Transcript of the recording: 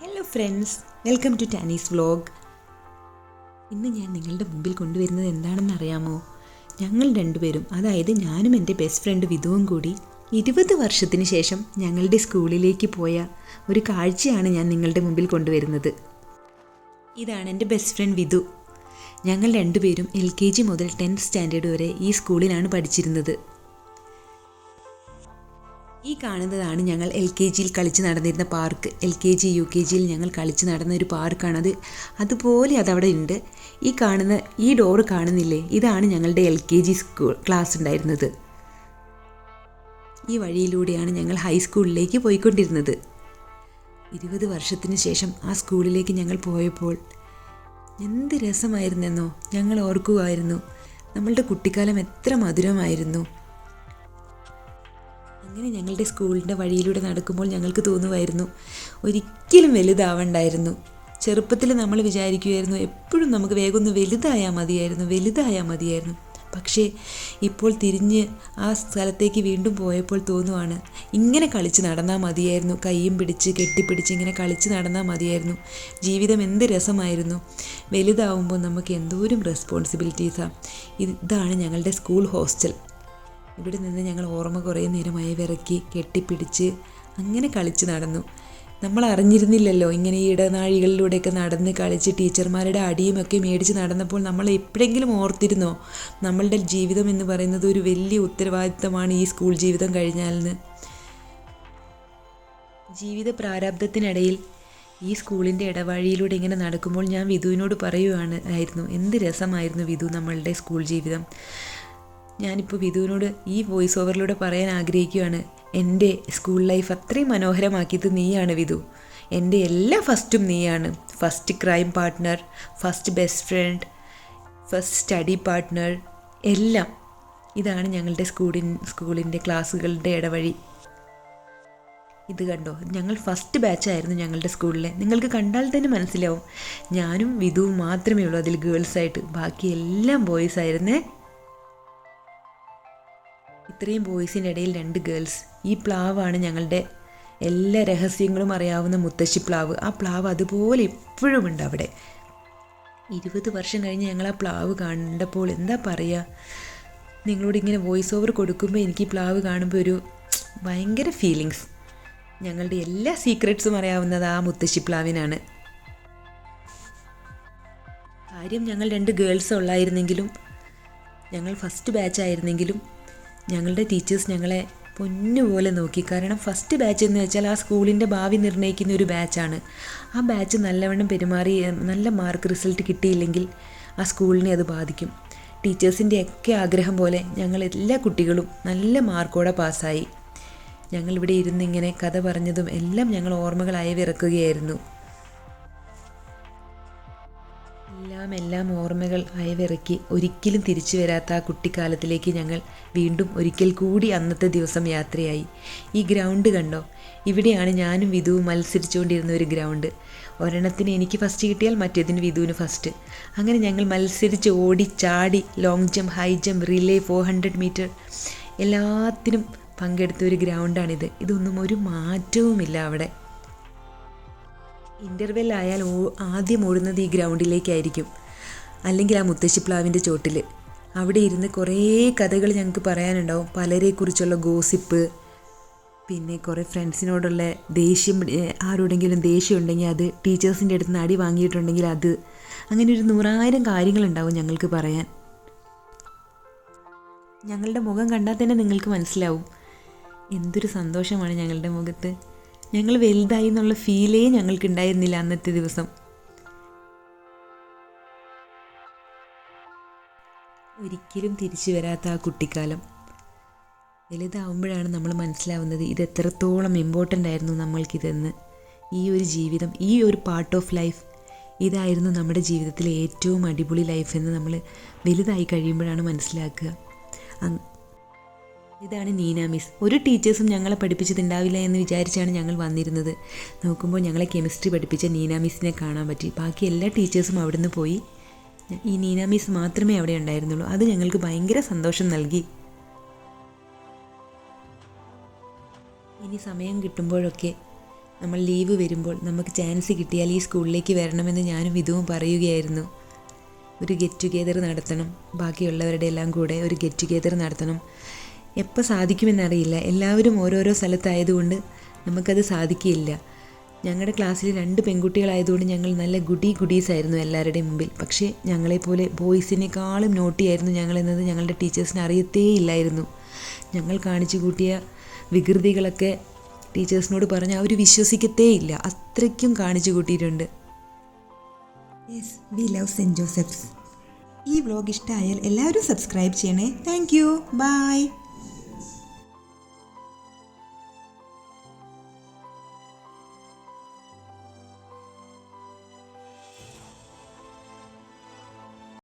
Hello friends welcome to Tani's vlog ഇന്ന് ഞാൻ നിങ്ങളുടെ മുമ്പിൽ കൊണ്ടുവരുന്നത് എന്താണെന്ന് അറിയാമോ? ഞങ്ങൾ രണ്ടുപേരും അതായത് ഞാനും എന്റെ ബെസ്റ്റ് ഫ്രണ്ട് വിധുവും കൂടി ഇരുപത് വർഷത്തിന് ശേഷം ഞങ്ങളുടെ സ്കൂളിലേക്ക് പോയ ഒരു കാഴ്ചയാണ് ഞാൻ നിങ്ങളുടെ മുമ്പിൽ കൊണ്ടുവരുന്നത്. ഇതാണ് എന്റെ ബെസ്റ്റ് ഫ്രണ്ട് വിധു. ഞങ്ങൾ രണ്ടുപേരും എൽ കെ ജി മുതൽ ടെൻത്ത് സ്റ്റാൻഡേർഡ് വരെ ഈ സ്കൂളിലാണ് പഠിച്ചിരുന്നത്. ഈ കാണുന്നതാണ് ഞങ്ങൾ എൽ കെ ജിയിൽ കളിച്ച് നടന്നിരുന്ന park. L K G U K ജിയിൽ ഞങ്ങൾ കളിച്ച് നടന്ന ഒരു പാർക്കാണത് അതുപോലെ അതവിടെ ഉണ്ട്. ഈ കാണുന്ന ഈ ഡോറ് കാണുന്നില്ലേ? ഇതാണ് ഞങ്ങളുടെ L K G school class ഉണ്ടായിരുന്നത്. ഈ വഴിയിലൂടെയാണ് ഞങ്ങൾ ഹൈസ്കൂളിലേക്ക് പോയിക്കൊണ്ടിരുന്നത്. ഇരുപത് വർഷത്തിന് ശേഷം ആ സ്കൂളിലേക്ക് ഞങ്ങൾ പോയപ്പോൾ എന്ത് രസമായിരുന്നെന്നോ? ഞങ്ങൾ ഓർക്കുമായിരുന്നു നമ്മളുടെ കുട്ടിക്കാലം എത്ര മധുരമായിരുന്നു. അങ്ങനെ ഞങ്ങളുടെ സ്കൂളിന്റെ വഴിയിലൂടെ നടക്കുമ്പോൾ ഞങ്ങൾക്ക് തോന്നുമായിരുന്നു ഒരിക്കലും വലുതാവണ്ടായിരുന്നു. ചെറുപ്പത്തിൽ നമ്മൾ വിചാരിക്കുമായിരുന്നു എപ്പോഴും നമുക്ക് വേഗം ഒന്ന് വലുതായാൽ മതിയായിരുന്നു വലുതായാൽ മതിയായിരുന്നു. പക്ഷേ ഇപ്പോൾ തിരിഞ്ഞ് ആ സ്ഥലത്തേക്ക് വീണ്ടും പോയപ്പോൾ തോന്നുവാണ് ഇങ്ങനെ കളിച്ച് നടന്നാൽ മതിയായിരുന്നു. കൈയും പിടിച്ച് കെട്ടിപ്പിടിച്ച് ഇങ്ങനെ കളിച്ച് നടന്നാൽ മതിയായിരുന്നു. ജീവിതം എന്ത് രസമായിരുന്നു. വലുതാവുമ്പോൾ നമുക്ക് എന്തോരം റെസ്പോൺസിബിലിറ്റീസാണ് ഇതാണ് ഞങ്ങളുടെ സ്കൂൾ ഹോസ്റ്റൽ ഇവിടെ നിന്ന് ഞങ്ങൾ ഓർമ്മ കുറേ നേരമായി വിറക്കി കെട്ടിപ്പിടിച്ച് അങ്ങനെ കളിച്ച് നടന്നു. നമ്മൾ അറിഞ്ഞിരുന്നില്ലല്ലോ ഇങ്ങനെ ഈ ഇടനാഴികളിലൂടെയൊക്കെ നടന്ന് കളിച്ച് ടീച്ചർമാരുടെ അടിയുമൊക്കെ മേടിച്ച് നടന്നപ്പോൾ നമ്മൾ എപ്പോഴെങ്കിലും ഓർത്തിരുന്നോ? നമ്മളുടെ ജീവിതം എന്ന് പറയുന്നത് ഒരു വലിയ ഉത്തരവാദിത്തമാണ് ഈ സ്കൂൾ ജീവിതം കഴിഞ്ഞാലെന്ന്. ജീവിത പ്രാരാബ്ദത്തിനിടയിൽ ഈ സ്കൂളിന്റെ ഇടവഴിയിലൂടെ ഇങ്ങനെ നടക്കുമ്പോൾ ഞാൻ വിധുവിനോട് പറയുവാണ് ആയിരുന്നു എന്ത് രസമായിരുന്നു വിധു നമ്മളുടെ സ്കൂൾ ജീവിതം. ഞാനിപ്പോൾ വിധുവിനോട് ഈ വോയിസ് ഓവറിലൂടെ പറയാൻ ആഗ്രഹിക്കുകയാണ് എന്റെ സ്കൂൾ ലൈഫ് അത്രയും മനോഹരമാക്കിയത് നീയാണ് വിധു. എന്റെ എല്ലാ ഫസ്റ്റും നീയാണ്. First crime partner first best friend first study partner എല്ലാം. ഇതാണ് ഞങ്ങളുടെ സ്കൂളിൻ സ്കൂളിന്റെ ക്ലാസ്സുകളുടെ ഇടവഴി. ഇത് കണ്ടോ? ഞങ്ങൾ ഫസ്റ്റ് ബാച്ചായിരുന്നു ഞങ്ങളുടെ സ്കൂളിലെ നിങ്ങൾക്ക് കണ്ടാൽ തന്നെ മനസ്സിലാവും. ഞാനും വിധുവും മാത്രമേ ഉള്ളൂ അതിൽ ഗേൾസായിട്ട് ബാക്കി എല്ലാം ബോയ്സ് ആയിരുന്നേ. ഇത്രയും ബോയ്സിനിടയിൽ രണ്ട് ഗേൾസ്. ഈ പ്ലാവാണ് ഞങ്ങളുടെ എല്ലാ രഹസ്യങ്ങളും അറിയാവുന്ന മുത്തശ്ശി പ്ലാവ്. ആ പ്ലാവ് അതുപോലെ ഇപ്പോഴും ഉണ്ട് അവിടെ. ഇരുപത് വർഷം കഴിഞ്ഞ് ഞങ്ങൾ ആ പ്ലാവ് കണ്ടപ്പോൾ എന്താ പറയുക നിങ്ങളോട് ഇങ്ങനെ വോയിസ് ഓവർ കൊടുക്കുമ്പോൾ എനിക്ക് പ്ലാവ് കാണുമ്പോൾ ഒരു ഭയങ്കര ഫീലിങ്സ് ഞങ്ങളുടെ എല്ലാ സീക്രട്സും അറിയാവുന്നത് ആ മുത്തശ്ശി പ്ലാവിനാണ്. കാര്യം ഞങ്ങൾ രണ്ട് ഗേൾസ് ഉള്ളായിരുന്നെങ്കിലും ഞങ്ങൾ ഫസ്റ്റ് ബാച്ച് ആയിരുന്നെങ്കിലും ഞങ്ങളുടെ ടീച്ചേഴ്സ് ഞങ്ങളെ പൊന്നുപോലെ നോക്കി. കാരണം ഫസ്റ്റ് ബാച്ച് എന്ന് വെച്ചാൽ ആ സ്കൂളിന്റെ ഭാവി നിർണയിക്കുന്ന ഒരു ബാച്ചാണ് ആ ബാച്ച് നല്ലവണ്ണം പെരുമാറി നല്ല മാർക്ക് റിസൾട്ട് കിട്ടിയില്ലെങ്കിൽ ആ സ്കൂളിനെ അത് ബാധിക്കും. ടീച്ചേഴ്സിന്റെ ഒക്കെ ആഗ്രഹം പോലെ ഞങ്ങൾ എല്ലാ കുട്ടികളും നല്ല മാർക്കോടെ പാസ്സായി ഞങ്ങളിവിടെ ഇരുന്ന് ഇങ്ങനെ കഥ പറഞ്ഞതും എല്ലാം ഞങ്ങൾ ഓർമ്മകളായി വിറക്കുകയായിരുന്നു. എല്ലാം എല്ലാം ഓർമ്മകൾ അയവിറക്കി ഒരിക്കലും തിരിച്ചു വരാത്ത ആ കുട്ടിക്കാലത്തിലേക്ക് ഞങ്ങൾ വീണ്ടും ഒരിക്കൽ കൂടി അന്നത്തെ ദിവസം യാത്രയായി. ഈ ഗ്രൗണ്ട് കണ്ടോ? ഇവിടെയാണ് ഞാനും വിധുവും മത്സരിച്ചുകൊണ്ടിരുന്ന ഒരു ഗ്രൗണ്ട്. ഒരെണ്ണത്തിന് എനിക്ക് ഫസ്റ്റ് കിട്ടിയാൽ മറ്റേതിന് വിധുവിന് ഫസ്റ്റ് അങ്ങനെ ഞങ്ങൾ മത്സരിച്ച് ഓടി ചാടി long jump high jump relay four hundred metre എല്ലാത്തിനും പങ്കെടുത്ത ഒരു ഗ്രൗണ്ടാണിത്. ഇതൊന്നും ഒരു മാറ്റവുമില്ല അവിടെ. ഇന്റർവെൽ ആയാൽ ആദ്യം ഓടുന്നത് ഈ ഗ്രൗണ്ടിലേക്കായിരിക്കും. അല്ലെങ്കിൽ ആ മുത്തശ്ശിപ്ലാവിന്റെ ചോട്ടിൽ അവിടെ ഇരുന്ന് കുറേ കഥകൾ ഞങ്ങൾക്ക് പറയാനുണ്ടാവും. പലരെക്കുറിച്ചുള്ള ഗോസിപ്പ് പിന്നെ കുറേ ഫ്രണ്ട്സിനോടുള്ള ദേഷ്യം ആരോടെങ്കിലും ദേഷ്യം ഉണ്ടെങ്കിൽ അത് ടീച്ചേഴ്സിന്റെ അടുത്ത് അടി വാങ്ങിയിട്ടുണ്ടെങ്കിൽ അത് അങ്ങനെ ഒരു നൂറായിരം കാര്യങ്ങളുണ്ടാവും ഞങ്ങൾക്ക് പറയാൻ. ഞങ്ങളുടെ മുഖം കണ്ടാൽ തന്നെ നിങ്ങൾക്ക് മനസ്സിലാവും. എന്തൊരു സന്തോഷമാണ് ഞങ്ങളുടെ മുഖത്ത്. ഞങ്ങൾ വലുതായി എന്നുള്ള ഫീലേ ഞങ്ങൾക്ക് ഉണ്ടായിരുന്നില്ല അന്നത്തെ ദിവസം. ഒരിക്കലും തിരിച്ചു വരാത്ത ആ കുട്ടിക്കാലം. വലുതാവുമ്പോഴാണ് നമ്മൾ മനസ്സിലാവുന്നത് ഇത് എത്രത്തോളം ഇമ്പോർട്ടന്റ് ആയിരുന്നു നമ്മൾക്കിതെന്ന്. ഈ ഒരു ജീവിതം ഈ ഒരു പാർട്ട് ഓഫ് ലൈഫ് ഇതായിരുന്നു നമ്മുടെ ജീവിതത്തിലെ ഏറ്റവും അടിപൊളി ലൈഫ് എന്ന് നമ്മൾ വലുതായി കഴിയുമ്പോഴാണ് മനസ്സിലാക്കുക. ഇതാണ് നീന മിസ് ഒരു ടീച്ചേഴ്സും ഞങ്ങളെ പഠിപ്പിച്ചിട്ടുണ്ടാവില്ല എന്ന് വിചാരിച്ചാണ് ഞങ്ങൾ വന്നിരുന്നത്. നോക്കുമ്പോൾ ഞങ്ങളെ കെമിസ്ട്രി പഠിപ്പിച്ച നീന മിസ്സിനെ കാണാൻ പറ്റി. ബാക്കി എല്ലാ ടീച്ചേഴ്സും അവിടുന്ന് പോയി. ഈ നീന മിസ് മാത്രമേ അവിടെ ഉണ്ടായിരുന്നുള്ളൂ. അത് ഞങ്ങൾക്ക് ഭയങ്കര സന്തോഷം നൽകി. ഇനി സമയം കിട്ടുമ്പോഴൊക്കെ നമ്മൾ ലീവ് വരുമ്പോൾ നമുക്ക് ചാൻസ് കിട്ടിയാൽ ഈ സ്കൂളിലേക്ക് വരണമെന്ന് ഞാനും ഇതും പറയുകയായിരുന്നു. ഒരു ഗെറ്റ് ടുഗെദർ നടത്തണം. ബാക്കിയുള്ളവരുടെ എല്ലാം കൂടെ ഒരു ഗെറ്റ് ടുഗെദർ നടത്തണം. എപ്പോൾ സാധിക്കുമെന്നറിയില്ല. എല്ലാവരും ഓരോരോ സ്ഥലത്തായതുകൊണ്ട് നമുക്കത് സാധിക്കില്ല ഞങ്ങളുടെ ക്ലാസ്സിൽ രണ്ട് പെൺകുട്ടികളായതുകൊണ്ട് ഞങ്ങൾ നല്ല ഗുഡി ഗുഡീസ് ആയിരുന്നു എല്ലാവരുടെയും മുമ്പിൽ. പക്ഷേ ഞങ്ങളെപ്പോലെ ബോയ്സിനേക്കാളും നോട്ടിയായിരുന്നു ഞങ്ങളെന്നത്. ഞങ്ങളുടെ ടീച്ചേഴ്സിന് അറിയത്തേ ഇല്ലായിരുന്നു ഞങ്ങൾ കാണിച്ചു കൂട്ടിയ വികൃതികളൊക്കെ ടീച്ചേഴ്സിനോട് പറഞ്ഞ് അവർ വിശ്വസിക്കത്തേ ഇല്ല അത്രയ്ക്കും കാണിച്ചു കൂട്ടിയിട്ടുണ്ട്. യെസ് വി ലവ് സെന്റ് ജോസഫ്സ് ഈ വ്ലോഗ് ഇഷ്ടമായാൽ എല്ലാവരും സബ്സ്ക്രൈബ് ചെയ്യണേ. Thank you. ബൈ.